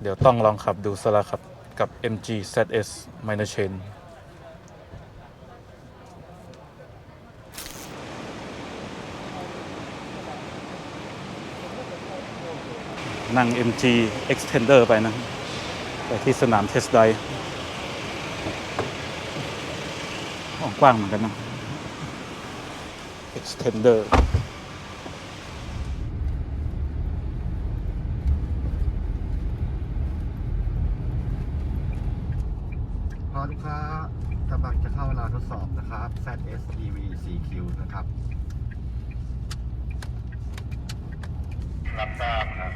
เดี๋ยวต้องลองขับดูสละครับ กับ MG ZS Minor Chain นั่ง MG Extender ไปนะ ไปที่สนามเทสไดกว้างเหมือนกันนะ Extender พอลูกค้ากำลังจะเข้าเวลาทดสอบนะครับ ZS EV 4Q นะครับ รับทราบครับ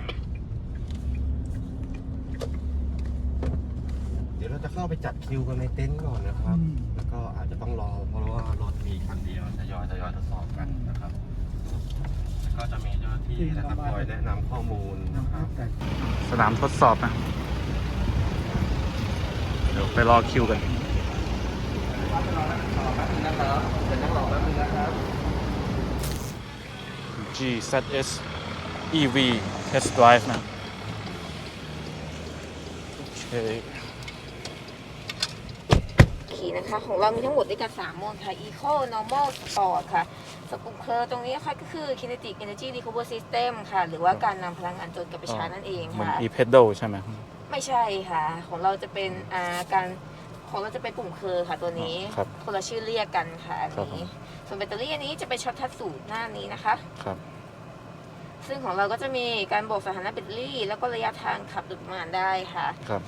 เดี๋ยวเราจะเข้าไปจัดคิวกันในเต็นท์ก่อนนะครับแล้วก็อาจจะต้องรอเพราะว่ารถมีคันเดียวทยอยทยอยทดสอบกันนะครับแล้วก็จะมีเจ้าหน้าที่นะครับคอยแนะนำข้อมูลนะครับ สนามทดสอบนะ เดี๋ยวไปรอคิวกัน GZS EV Test Drive นะ โอเคขี่นะคะของเรามีทั้งหมดด้วยกัน3โหมดค่ะ Eco Normal Sport ค่ะสกุปเคอร์ตรงนี้ค่ะก็คือ Kinetic Energy Recovery System ค่ะ หรือว่าการนำพลังงานจนกลับไปชาร์จนั่นเองเหมือนค่ะ e-pedal ใช่ไหม ไม่ใช่ค่ะ ของเราจะเป็นอ่าการ ของเราจะเป็นปุ่มเคอร์ค่ะตัวนี้ครับคนละชื่อเรียกกันค่ะอันครับนี้ส่วนแบตเตอรี่อันนี้จะเป็นช็อตทัชสูตรหน้านี้นะคะ ครับ ซึ่งของเราก็จะมีการบอกสถานะแบตเตอรี่ แล้วก็ระยะทางขับโดยประมาณได้ค่ะ ครับ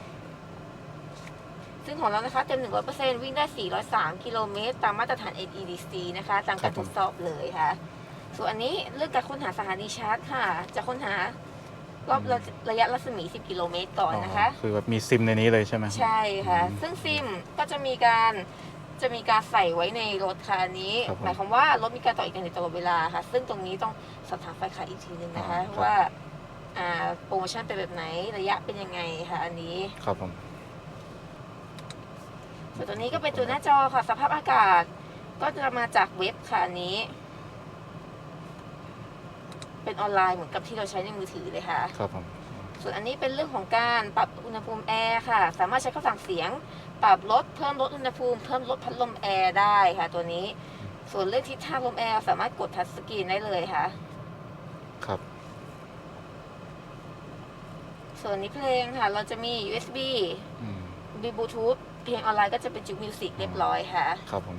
ซึ่งของเรานะคะเต็ม 100%วิ่งได้ 403 กิโลเมตร ตามมาตรฐาน NEDC นะคะตามการทดสอบเลยค่ะ ส่วนอันนี้เรื่องการค้นหาสถานีชาร์จค่ะ จะค้นหา รอบระระยะรัศมี 10 กิโลเมตรก่อนนะคะ คือแบบมีซิมในนี้เลยใช่ไหมใช่ค่ะอืมซึ่งซิมก็จะมีการจะมีการใส่ไว้ในรถค่ะอันนี้ครับผมหมายความว่ารถมีการต่ออินเทอร์เน็ตตลอดเวลาค่ะ ซึ่งตรงนี้ต้องสอบถามฝ่ายขายอีกทีนึงนะคะอ๋อครับว่าอ่าโปรโมชั่นเป็นแบบไหนระยะเป็นยังไงค่ะอันนี้ครับผมส่วนตัวนี้ก็เป็นตัวหน้าจอค่ะ สภาพอากาศก็จะมาจากเว็บค่ะอันนี้ เป็นออนไลน์เหมือนกับที่เราใช้ในมือถือเลยค่ะ ครับผม ส่วนอันนี้เป็นเรื่องของการปรับอุณหภูมิแอร์ค่ะ สามารถใช้คำสั่งเสียง ปรับลดเพิ่มลดอุณหภูมิ เพิ่มลดพัดลมแอร์ได้ค่ะ ตัวนี้ ส่วนเรื่องทิศทางลมแอร์สามารถกดทัชสกรีนได้เลยค่ะ ครับ ส่วนนี้เพลงค่ะ เราจะมี USB อืม มีบลูทูธเพลงออนไลน์ก็จะเป็นจุกมิวสิกเรียบร้อยค่ะ ครับผม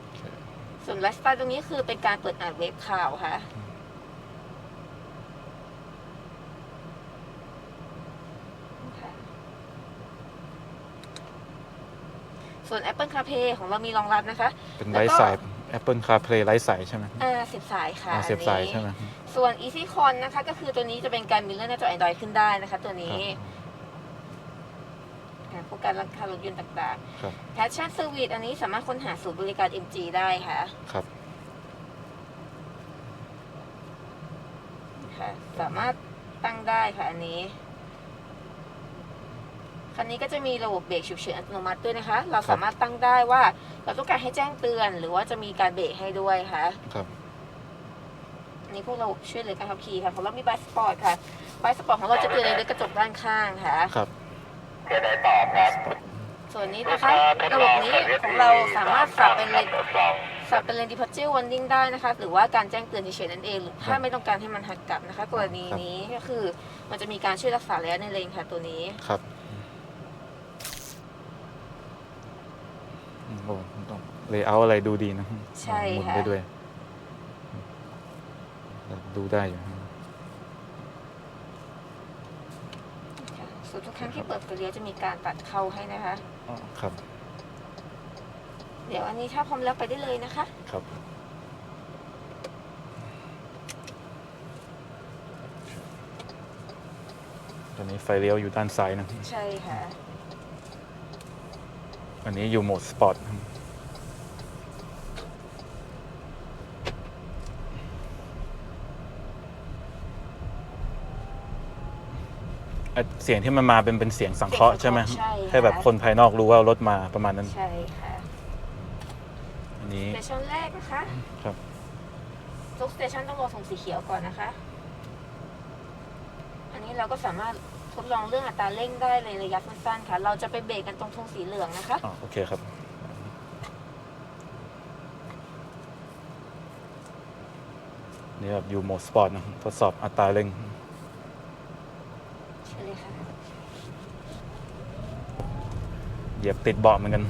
โอเค ส่วนไลฟ์สไตล์ตรงนี้คือเป็นการเปิดอ่านเว็บข่าวค่ะ ส่วน Apple CarPlay ของเรามีรองรับนะคะเป็นแล้วไร้ก็สาย Apple CarPlay ไร้สายใช่ไหมอ่าเสียบสายค่ะอ่าเสียบสายอันนี้ใช่ไหมส่วน EasyCon นะคะ ก็คือตัวนี้จะเป็นการมีเลื่อนหน้าจอ Android ขึ้นได้นะคะ ตัวนี้ อ่าพวกการราคารถยนต์ต่างครับ ๆ Passion Service อันนี้สามารถค้นหาศูนย์บริการ MG ได้ค่ะครับค่ะ สามารถตั้งได้ค่ะอันนี้ คันนี้ก็จะมีระบบเบรกฉุกเฉินอัตโนมัติด้วยนะคะ เราสามารถตั้งได้ว่าเราต้องการให้แจ้งเตือน หรือว่าจะมีการเบรกให้ด้วยค่ะ ครับ อันนี้พวกเราช่วยเหลือการขับขี่ค่ะของเรามีไบสปอร์ตค่ะไบสปอร์ตของเราจะเตือนในกระจกด้านข้างค่ะ ครับ ส่วนนี้นะคะระบบนี้ของเราสามารถสับเป็นเลนสับเป็นเลนดิพัชเจอร์วันดิ้งได้นะคะ หรือว่าการแจ้งเตือนเฉยๆนั่นเอง หรือถ้าไม่ต้องการให้มันหักกลับนะคะ กรณีนี้ก็คือมันจะมีการช่วยรักษาระยะในเลนค่ะตัวนี้ครับอืมโอ้ต้องเลเยอร์อะไรดูดีนะใช่หมุนค่ะได้ด้วย ดูได้อยู่ ค่ะ ส่วนทุกครั้งที่เปิดไฟเลี้ยวจะมีการตัดเข้าให้นะคะ อ๋อครับ เดี๋ยวอันนี้ถ้าพร้อมแล้วไปได้เลยนะคะ ครับ ตอนนี้ไฟเลี้ยวอยู่ด้านซ้ายนะ ใช่ค่ะ อันนี้อยู่โหมดสปอร์ต อะเสียงที่มันมาเป็นเป็นเสียงสังเคราะห์ใช่ไหมใช่ค่ะให้แบบคนภายนอกรู้ว่ารถมาประมาณนั้น ใช่ค่ะอันนี้ สเตชันแรกนะคะครับ ทุกสเตชันต้องรอส่งสีเขียวก่อนนะคะ อันนี้เราก็สามารถทดลองเรื่องอัตราเร่งได้ในระยะสั้นๆค่ะ เราจะไปเบรกกันตรงธงสีเหลืองนะคะ อ๋อโอเคครับ นี่แบบอยู่โหมดสปอร์ตนะทดสอบอัตราเร่ง เชิญเลยค่ะ เหยียบติดเบาะเหมือนกัน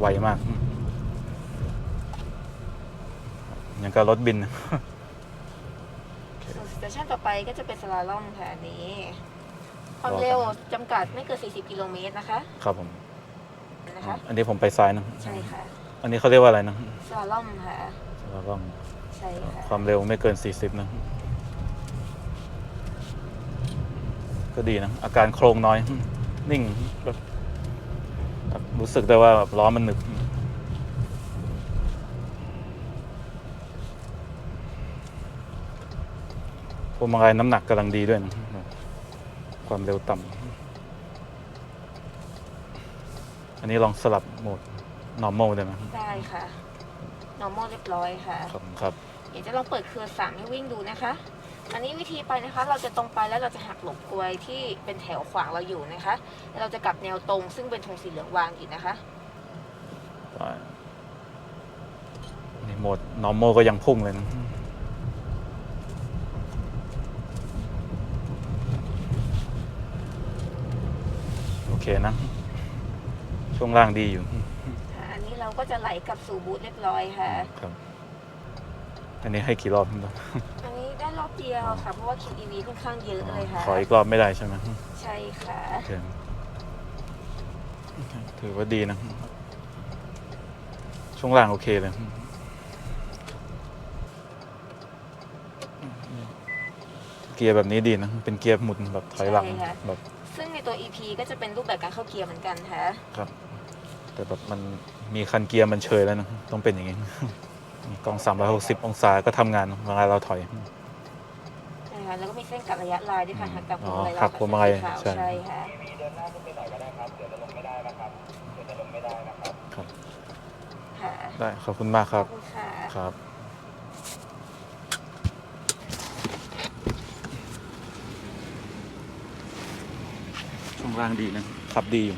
ไวมาก ยังกับรถบินส่วนสเตชันต่อไปก็จะเป็นสลาลอมค่ะอันนี้ ความเร็วจำกัดไม่เกิน 40 กิโลเมตรนะคะ ครับผม นะคะ อันนี้ผมไปซ้ายนะ ใช่ค่ะ อันนี้เขาเรียกว่าอะไรนะสลาลอมค่ะเราต้องใช่ค่ะ ความเร็วไม่เกิน 40 นะ ก็ดีนะ อาการโครงน้อย นิ่งแบบรู้สึกได้ว่าแบบล้อมันหนึบพวงมาลัยน้ำหนักกำลังดีด้วยนะความเร็วต่ำอันนี้ลองสลับโหมด normal ได้ไหมได้ค่ะ normal เรียบร้อยค่ะ ครับครับ เดี๋ยวจะลองเปิดเครือสามให้วิ่งดูนะคะ อันนี้วิธีไปนะคะ เราจะตรงไปแล้วเราจะหักหลบกลวยที่เป็นแถวขวางเราอยู่นะคะแล้วเราจะกลับแนวตรงซึ่งเป็นธงสีเหลืองวางอยู่นะคะไปนี่โหมด normal ก็ยังพุ่งเลยนะโอเคนะ ช่วงล่างดีอยู่ ค่ะอันนี้เราก็จะไหลกลับสู่บูธเรียบร้อยค่ะ ครับ อันนี้ให้กี่รอบครับอันนี้ได้รอบเดียวค่ะ เพราะว่าคิว EV ค่อนข้างเยอะเลยค่ะ ขออีกรอบไม่ได้ใช่ไหมใช่ค่ะโอเคถือว่าดีนะ ช่วงล่างโอเคเลยเกียร์แบบนี้ดีนะ เป็นเกียร์หมุนแบบถอยหลังใช่ค่ะแบบซึ่งในตัว EP ก็จะเป็นรูปแบบการเข้าเกียร์เหมือนกันค่ะครับ แต่แบบมันมีคันเกียร์มันเชยแล้วนะ ต้องเป็นอย่างนี้ กล้อง 360 องศาก็ทำงานเวลาเราถอย ใช่ค่ะแล้วก็มีเส้นกัดระยะลายด้วยค่ะหักกับพวงมาลัยอ๋อหักพวงมาลัยขาวใช่ ใช่ค่ะครับค่ะได้ขอบคุณมากคขรัอบบคุณค่ะ ครับ ช่วงล่างดีนะขับดีอยู่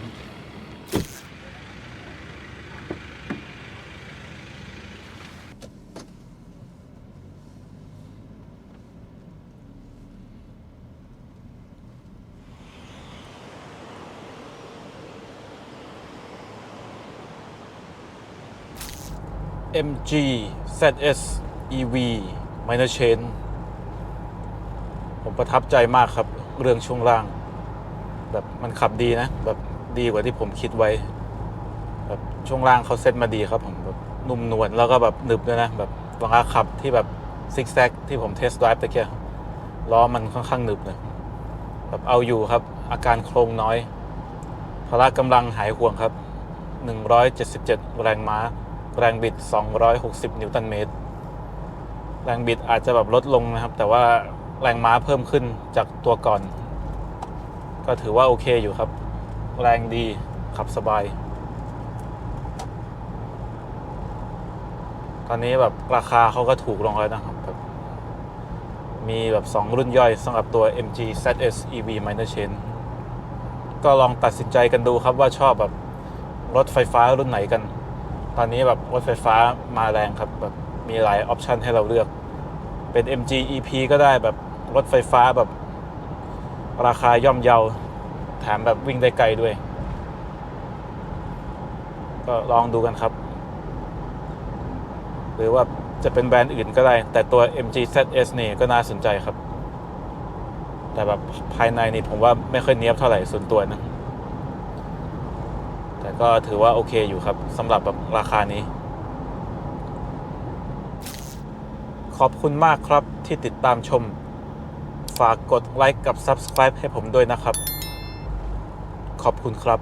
MG ZS EV Minor Chain ผมประทับใจมากครับ เรื่องช่วงล่าง แบบมันขับดีนะ แบบดีกว่าที่ผมคิดไว้ แบบช่วงล่างเขาเซ็ตมาดีครับผมแบบนุ่มนวลแล้วก็แบบหนึบด้วยนะ แบบเวลาขับที่แบบซิกแซกที่ผมเทสต์ไดรฟ์ตะเกียล้อมันค่อนข้างหนึบเลยแบบเอาอยู่ครับ อาการโครงน้อยพละกำลังหายห่วงครับ 177 แรงม้า แรงบิด 260 นิวตันเมตร แรงบิดอาจจะแบบลดลงนะครับ แต่ว่าแรงม้าเพิ่มขึ้นจากตัวก่อน ก็ถือว่าโอเคอยู่ครับ แรงดีขับสบาย ตอนนี้แบบราคาเขาก็ถูกลงแล้วนะครับแบบมีแบบ 2 รุ่นย่อยสำหรับตัว MG ZS EV Minor Chain ก็ลองตัดสินใจกันดูครับว่าชอบแบบรถไฟฟ้ารุ่นไหนกัน ตอนนี้แบบรถไฟฟ้ามาแรงครับแบบมีหลายออปชันให้เราเลือก เป็น MG EP ก็ได้แบบรถไฟฟ้าแบบราคาย่อมเยาแถมแบบวิ่งได้ไกลด้วย ก็ลองดูกันครับ หรือว่าจะเป็นแบรนด์อื่นก็ได้ แต่ตัว MG ZS นี่ก็น่าสนใจครับ แต่แบบภายในนี่ผมว่าไม่ค่อยเนี้ยบเท่าไหร่ส่วนตัวนะ แต่ก็ถือว่าโอเคอยู่ครับสำหรับแบบราคานี้ ขอบคุณมากครับที่ติดตามชม ฝากกดไลค์กับ Subscribe ให้ผมด้วยนะครับ ขอบคุณครับ